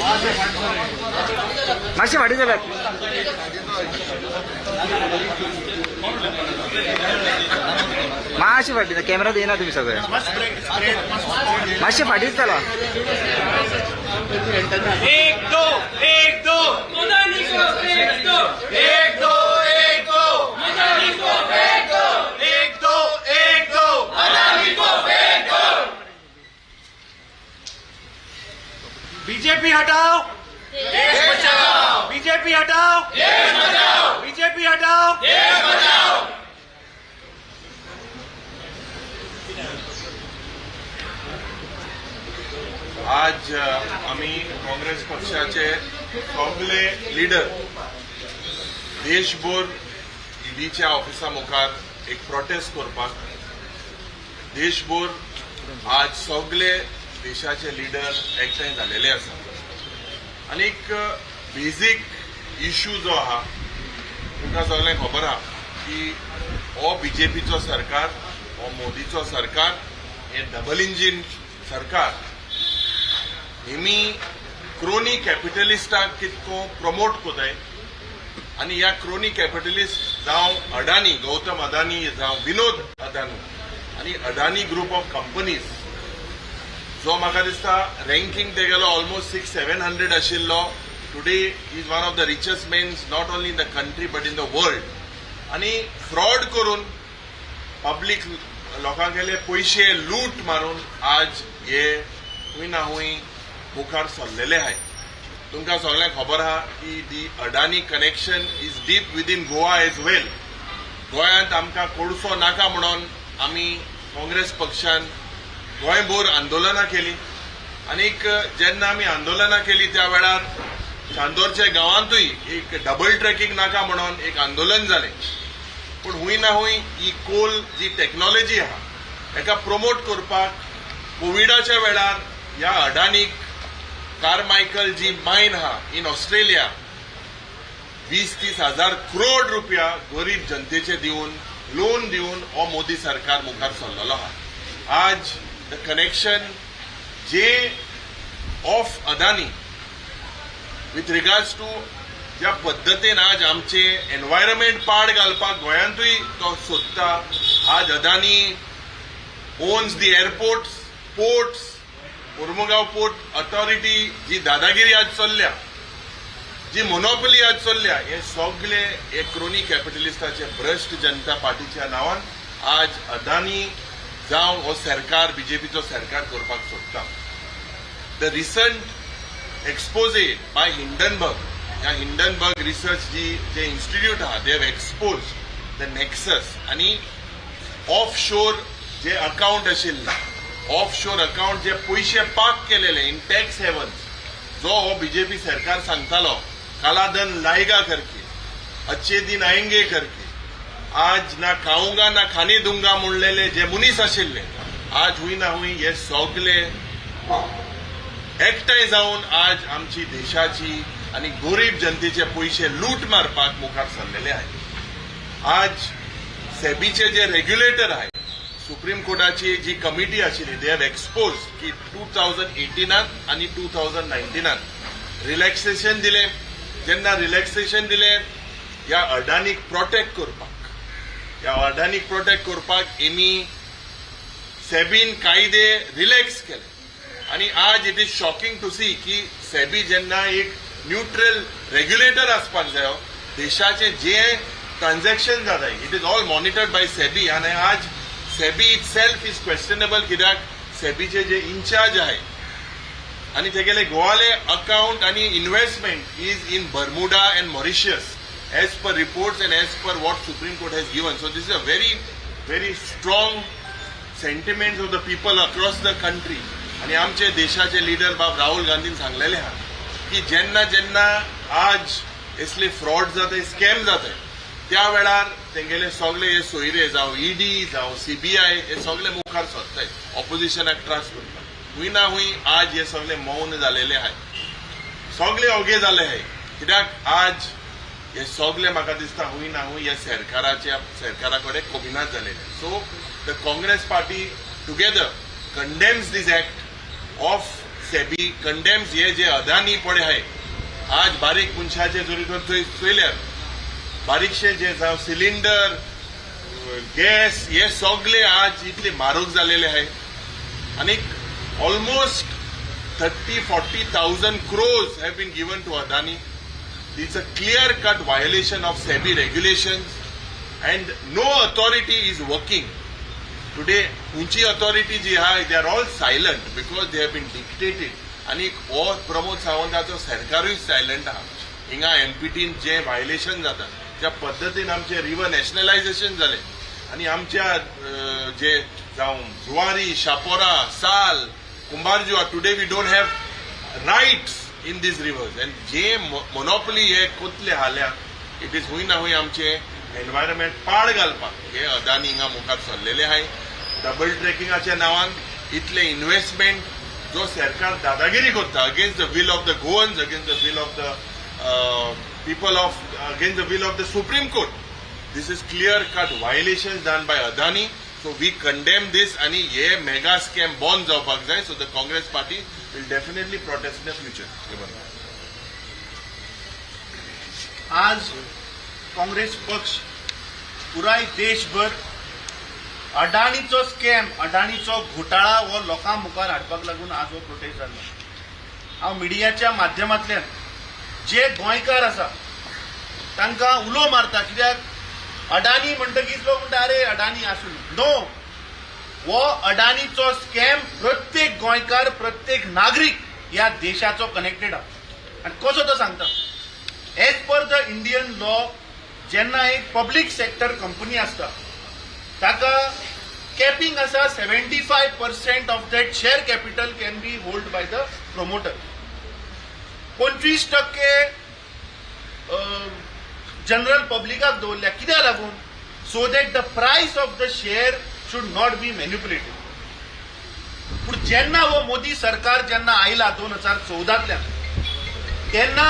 मासे मातशें फाटी जाल्यात मातशें फाटी कॅमेरा दिना तुम्ही सगळे. मातशें फाटीच चला एक दो एक दो एक दो एक दो एक दो एक दो बीजेपी हटाओ। बीजेपी हटाओ। बीजेपी हटाओ। आज अ, आम्ही काँग्रेस पक्षाचे सगळे लिडर देशभर ईडीच्या ऑफिसा मुखार एक प्रोटेस्ट करपाक देशभर आज सगळे देशाचे लिडर एकठांय झालेले आसा आनी बेजीक इश्यू जो आहा तुमकां सगळ्यांक खबर आहा की हो बीजेपीचो सरकार हो मोदीचो सरकार हे डबल इंजीन सरकार नेहमी क्रोनी कॅपिटलिस्टाक कितको प्रमोट कोताय आनी ह्या क्रोनी कॅपिटलिस्ट जावं अडानी गौतम अदानी जावं विनोद अदानी आनी अडानी ग्रुप ऑफ कंपनीज जो म्हाका दिसता रँकींग तेगेलो ऑलमोस्ट सिक्स सेवन हंड्रेड आशिल्लो today is one of the richest mens not only in the country but in the world आनी फ्रॉड करून पब्लीक लोकांगेले पयशे लूट मारून आज हे खूंय ना खूंय मुखार सरलेले आहाय तुमकां सगळ्यांक खबर आहा की the Adani connection is deep within Goa as well गोंयांत आमकां कोळसो नाका म्हणून आमी काँग्रेस पक्षान गोंयभर आंदोलनां केली. आनीक जेन्ना आमी आंदोलनां केली त्या वेळार चांदोरच्या गांवांतूय एक डबल ट्रॅकिंग नाका म्हणून एक आंदोलन जालें पूण हुंय ना हुंय ही कोल जी टॅक्नॉलॉजी आहा हेका प्रमोट करपाक कोविडाच्या वेळार ह्या अडानीक कार्मायकल जी मायन आहा इन ऑस्ट्रेलिया वीस तीस हजार करोड रुपया गरीब जनतेचे दिवन लोन दिवन हो मोदी सरकार मुखार सरलेलो आहा आज द कनेक्शन जे of Adani with regards to ज्या पद्दतीन आज आमचे एनवायरमेंट पाड घालपाक गोंयांतूय तो सोदता आज Adani owns the airport ports Mormugao port authority जी दादागिरी आज चल्ल्या जी मोनोपली आज चल्ल्या हे सगळे हे क्रोनी कॅपिटलिस्टाचे भ्रश्ट जनता पार्टीच्या नांवान आज अदानी जावं हो सरकार बीजेपीचो सरकार करपाक सोदता. The recent exposé by Hindenburg ह्या हिंडनबर्ग रिसर्च जी जे इन्स्टिट्यूट आहा they have expose the nexus आनी ऑफ शोर जे अकाउंट आशिल्ले ऑफ शोर अकाउंट जे पयशे पाक केलेले इन टॅक्स हेवन्स जो हो बीजेपी सरकार सांगतालो कालादन लायगा करके अच्छे दिन आएंगे करके आज ना खाऊंगा ना खाने दूंगा म्हणलेले जे मुनीस आशिल्ले आज हुई ना हुई हे सगळे एकठांय जावन आज आमची देशाची आणि गरीब जनतेचे पयशे लूट मारपाक मुखार सरलेले आहेत आज सेबीचे जे रेग्युलेटर आहे सुप्रीम कोर्टाची जी कमिटी आशिल्ली दे हॅव एक्सपोज की टू थावजंड एटीनात आणि टू थावजंड नायन्टीनात रिलॅक्सेशन दिले. जेन्ना रिलॅक्सेशन दिले ह्या अडानीक प्रोटेक्ट करपाक. ह्या अडानीक प्रोटेक्ट करपाक एमी सेबीन कायदे रिलॅक्स केले. आणि आज it is shocking to see की सेबी जेन्ना एक न्यूट्रल रेग्युलेटर आसपाक जायो देशाचे जे ट्रान्झॅक्शन जाता it is all monitored by SEBI. आणि आज SEBI itself is questionable कित्याक सेबीचे जे इन्चार्ज आहे. आणि तेगेले गोवाले अकाउंट आणि investment is in Bermuda and Mauritius as per reports and as per what supreme court has given so this is a very, very strong sentiments of the people across the country आणि आमचे देशाचे leader बाब Rahul Gandhian सांगलेले आहा की जेन्ना जेन्ना आज असले फ्रॉड जाता स्कॅम जाता त्या वेळार तेंगेले सगळे हे सोयरे जावं ईडी जावं सीबीआय हे सगळे मुखार सरताय ऑपोजिशनाक त्रास करतात हुंय ना हुंय आज हे सगळे मौन झालेले आहे. सगळे ओगे जाले आहे. कित्याक आज हे सगळे म्हाका दिसता हूंय ना हुंय ह्या सरकाराच्या सरकारा कडेन कोबिनात झालेले so the Congress party together condemns this act of SEBI condemns हे जे अदानी पडे आहे. आज बारीक मनशाचे जरी तर थंय बारीकशे जे जावं सिलिंडर गॅस हे सगळे आज इतले म्हारग जालेले आहे. आणि almost thirty forty thousand crores have been given to Adani. It's a clear cut violation of SEBI regulations and no authority is working. Today, उंची authority जी आहे they are all silent because they have been dictated. आणि हो Pramod सावंताचो सरकारूय silent आहा हिंगा एमपीटीन जे violation जाता त्या पद्दतीन आमचे रिव्हर नॅशनलायझेशन जाले आणि आमच्या अं, जे जावं Zuari Chapora Sal Kumbharjua today we don't have rights in this rivers and जे मोनोपली हे कोतले हाल्या इट इज हुंय ना हूंय आमचे एनवायरमेंट पाड घालपाक. हे अदानी हिंगा मुखार सरलेले आहाय डबल ट्रेकिंगाच्या नांवान इतले इन्व्हेस्टमेंट जो सरकार दादागिरी करता against the will of the Goans against the will of the people of against the will of the supreme court this is clear cut violation done by Adani So we condemn this आणि हे mega scam bond जावपाक जाय. So the Congress party will definitely protest in the future आज काँग्रेस पक्ष पुराय देशभर अडाणीचो scam अडाणीचो घोटाळा हो लोकां मुखार हाडपाक लागून आज हो प्रोटेस्ट जाल्लो. हांव मिडियाच्या माध्यमांतल्यान जे गोंयकार आसा तांकां उलो मारता कित्याक अडाणी म्हणटकीच लोक म्हणटा अरे अडाणी आसूं. नो. हो अडानीचो स्कॅम प्रत्येक गोंयकार प्रत्येक नागरीक ह्या देशाचो कनेक्टेड आहा. आनी कसो तो सांगता as per the Indian law जेन्ना एक पब्लीक सेक्टर कंपनी आसता ताका कॅपिंग आसा seventy five percent of that share capital can be hold by the promoter पंचवीस टक्के जनरल पब्लिकाक दवरल्या. कित्याक लागून? So that the price of the share should not be manipulated पूण जेन्ना हो मोदी सरकार जेन्ना आयला दोन हजार चौदांतल्यान तेन्ना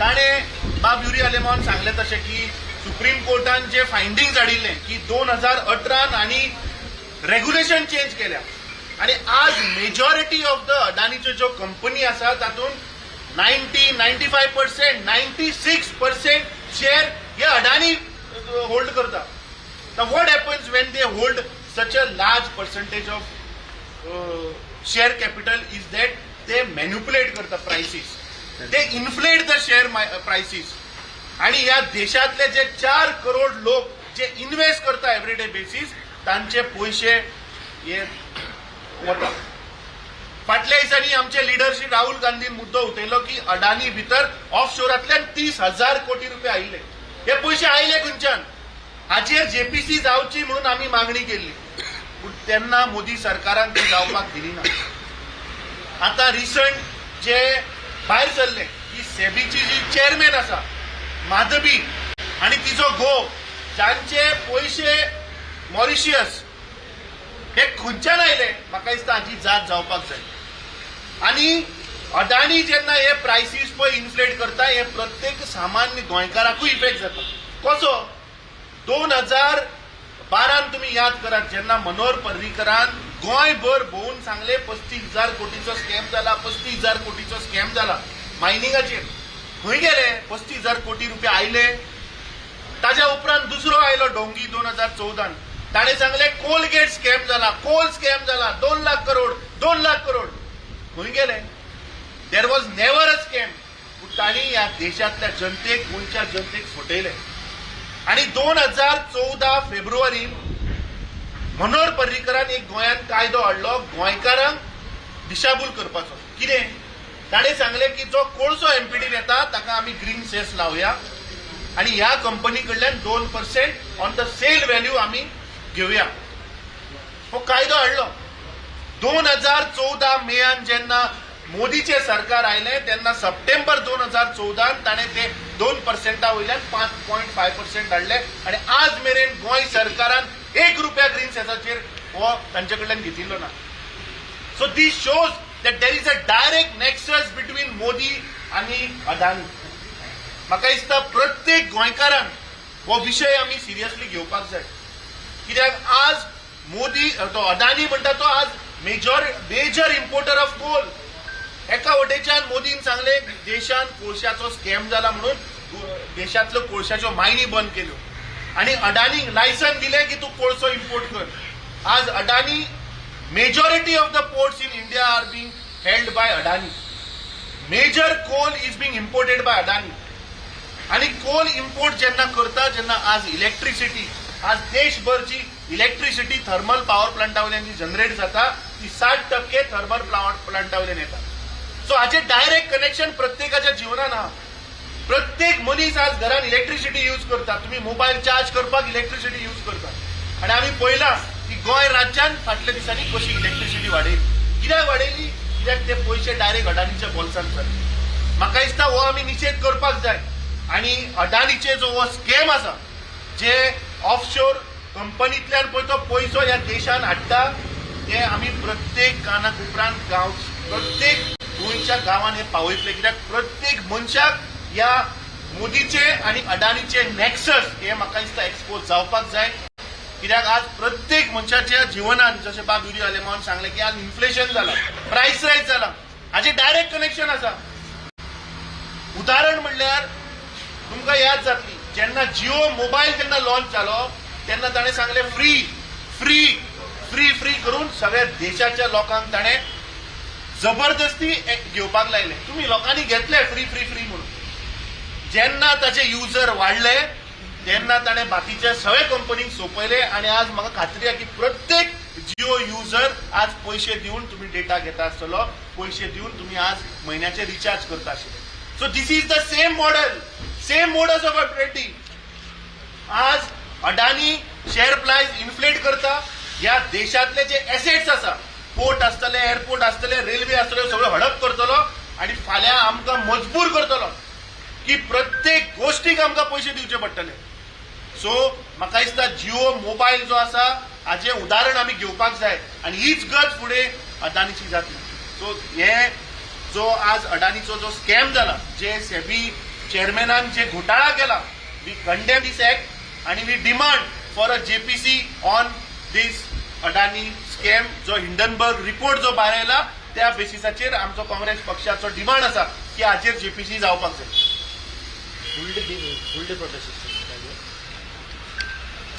ताणें बाब युरी आलेमान सांगलें तशें की सुप्रीम कोर्टान जे फायंडिंग हाडिल्ले की दोन हजार अठरान आनी रेग्युलेशन चेंज केल्या. आनी आज मेजॉरिटी ऑफ द अडानीच्यो ज्यो कंपनी आसा तातूंत ninety ninety five percent ninety six percent share हे अडानी होल्ड करता Now what happens when they hold such a large percentage of uh, share capital is that they manipulate करता prices. They inflate the share mi- uh, prices. आणि या देशातले जे चार करोड लोक जे इन्व्हेस्ट करता एव्हरीडे बेसिस तांचे पैसे हे वता फाटल्या दिसांनी आमचे लिडरशीप राहुल गांधीन मुद्दो उठयलो की अडानी भितर ऑफ शोरांतल्यान तीस हजार कोटी रुपये आयले हे पयशे आयले खंयच्यान हाचेर जेपीसी जावची म्हणून आमी मागणी केल्ली पूण तेन्ना मोदी सरकारान ती जावपाक दिली ना आता रिसंट जे भायर सरले की सेबीची जी चेअरमॅन आसा माधवी आणि तिचो घोव जांचे पयशे मॉरिशियस हे खंयच्यान आयले म्हाका दिसता हाची जात जावपाक जाय आणि अडाणी जेन्ना हे प्रायसीस पळय इन्फ्लेट करता हे प्रत्येक सामान्य गोंयकाराकूय इफेक्ट जाता. कसो? दोन हजार बारान तुम्ही याद करात जेन्ना मनोहर पर्रीकरान गोंयभर भोवून सांगले पस्तीस हजार कोटीचो स्कॅम जाला पस्तीस हजार कोटीचो स्कॅम जाला मायनिंगाचेर खंय गेले पस्तीस हजार कोटी रुपया आयले. ताज्या उपरांत दुसरो आयलो डोंगी दोन हजार चौदान. ताणें सांगले कोलगेट स्कॅम जाला कोल स्कॅम जाला दोन लाख करोड दोन लाख करोड. खंय गेले. There was never a scam पूण तांणी ह्या देशांतल्या जनतेक गोंयच्या जनतेक फटयलें. आणि दोन हजार चौदा फेब्रुवारी मनोहर पर्रीकरान एक गोंयांत कायदो हाडलो. गोंयकारांक दिशाभूल करपाचो. कितें? ताणें सांगलें की जो कोळसो एमपीडीन येता ताका आमी ग्रीन सेस लावया. आणि ह्या कंपनी कडल्यान दोन percent on the sale value आमी घेवया हो कायदो हाडलो. दोन हजार चौदा मेयान जेन्ना मोदीचे सरकार आयले तेन्ना सप्टेंबर दोन हजार चौदान ताणें ते दोन पर्सेंटा वयल्यान पांच पॉयंट फाय पर्सेंट हाडले आनी आज मेरेन गोंय सरकारान एक रुपया ग्रीन सेसाचेर हो तांचे कडल्यान घेतिल्लो ना. So this shows that there is a direct nexus between Modi आनी अदानी. म्हाका दिसता प्रत्येक गोंयकारान हो विशय आमी सिरियसली घेवपाक जाय. कित्याक आज मोदी तो अदानी म्हणटा तो आज major major importer of coal एका वटेच्यान मोदीन सांगले देशान कोळशाचो स्कॅम जाला म्हणून देशातल्यो कोळशाच्यो मायनी बंद केल्यो. आणि अडानी लायसन दिले की तू कोळसो इम्पोर्ट कर. आज Adani majority of the ports in India are being held by Adani. Major coal is being imported by Adani. आणि कोल इम्पोर्ट जेन्ना करता जेन्ना आज इलेक्ट्रिसिटी आज देशभरची इलेक्ट्रिसिटी थर्मल पॉवर प्लांटावयल्यान जी जनरेट जाता ती साठ टक्के थर्मल प्लांटावयल्यान येता सो हाचे डायरेक्ट कनेक्शन प्रत्येकाच्या जिवनान हा प्रत्येक मनीस आज घरान इलेक्ट्रिसिटी यूज करता तुम्ही मोबाईल चार्ज करपाक इलेक्ट्रिसिटी यूज करता आणि आम्ही पहिला की गोंय राज्यान फाटल्या दिसांनी कशी इलेक्ट्रिसिटी वाडयली कित्याक वाडयली कित्याक ते पयशे डायरेक्ट अडानीच्या बोल्सांत सरले म्हाका दिसता हो आमी निषेध करपाक जाय. आणि अडानीचे जो हो स्कॅम आसा जे ऑफशोर कंपनींतल्यान पळय तो पयसो ह्या देशान हाडटा ते आमी प्रत्येक कानाक उपरांत गांव प्रत्येक गोंयच्या गांवांत हे पावयतले कित्याक प्रत्येक मनशाक ह्या मोदीचे आणि अडानीचे नॅक्सस हे म्हाका दिसता एक्सपोज जावपाक जाय. कित्याक आज प्रत्येक मनशाच्या जिवनात जशें बाब विडियो आलेमान सांगले की आज इन्फ्लेशन जाला प्रायस रायज जाला हाचे डायरेक्ट कनेक्शन आसा. उदाहरण म्हणल्यार तुमकां याद जातली जेन्ना जिओ मोबायल जेन्ना लॉन्च जालो तेन्ना ताणें सांगले फ्री फ्री फ्री फ्री करून सगळ्या देशाच्या लोकांक ताणें जबरदस्ती घेवपाक लायले. तुमी लोकांनी घेतले फ्री फ्री फ्री म्हणून. जेन्ना ताचे युजर वाडले तेन्ना ताणें बाकीचे सगळे कंपनीक सोपयले आनी आज म्हाका खात्री आहा की प्रत्येक जिओ युजर आज पयशे दिवन तुमी डेटा घेता आसतलो पयशे दिवन तुमी आज म्हयन्याचे रिचार्ज करता आशिल्ले so this is the same model same modus of operating आज अडानी शेअर प्राइस इन्फ्लेट करता. ह्या देशातले जे एसेट्स आसा पोर्ट आसतले एअरपोर्ट आसतले रेल्वे आसतल्यो सगळं हडप करतलो आणि फाल्यां आमकां मजबूर करतलो की प्रत्येक गोष्टीक आमकां पयशे दिवचे पडटले. सो म्हाका दिसता जिओ मोबायल जो आसा हाचे उदाहरण आमी घेवपाक जाय आनी हीच गज फुडें अदानीची जातली सो हे जो आज अडानीचो जो स्कॅम जाला जे सेबी चेअरमॅनान जे घोटाळा केला वी कंडेम दीस ऍक्ट आणि we demand for a JPC on this Adani scam जो हिंडनबर्ग रिपोर्ट जो भायर आयला त्या बेसिसाचेर आमचो काँग्रेस पक्षाचो डिमांड आसा की हाचेर जेपीसी जावपाक जाय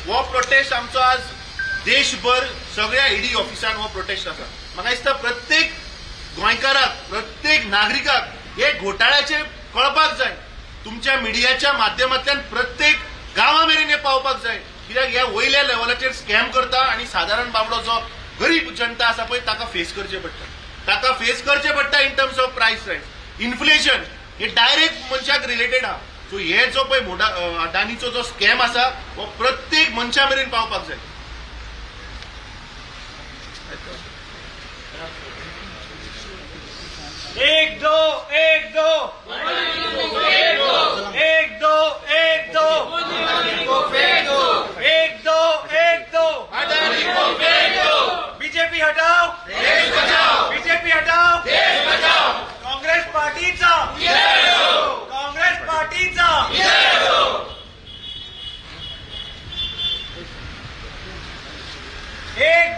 हो प्रोटेस्ट आमचो आज देशभर सगळ्या ईडी ऑफिसान हो प्रोटेस्ट आसा म्हाका दिसता प्रत्येक गोंयकाराक प्रत्येक नागरिकाक हे घोटाळ्याचे कळपाक जाय. तुमच्या मिडियाच्या माध्यमांतल्यान प्रत्येक गांवा मेरेन हे पावपाक जाय. कित्याक ह्या वयल्या लेवलाचेर स्कॅम करता आणि सादारण बाबडो जो गरीब जनता आसा पळय ताका फेस करचे पडटा. ताका फेस करचे पडटा in terms of price rise inflation हे डायरेक्ट मनशाक रिलेटेड आहा सो हे जो पळय मोडा अडानीचो जो स्कॅम आसा हो प्रत्येक मनशा मेरेन पावपाक जाय. एक दो एक दो एक दो एक दो एक दो एक दो बीजेपी हटाओ। देश बचाओ बीजेपी हटाओ। देश बचाओ काँग्रेस पार्टीचा। काँग्रेस पार्टीचा। एक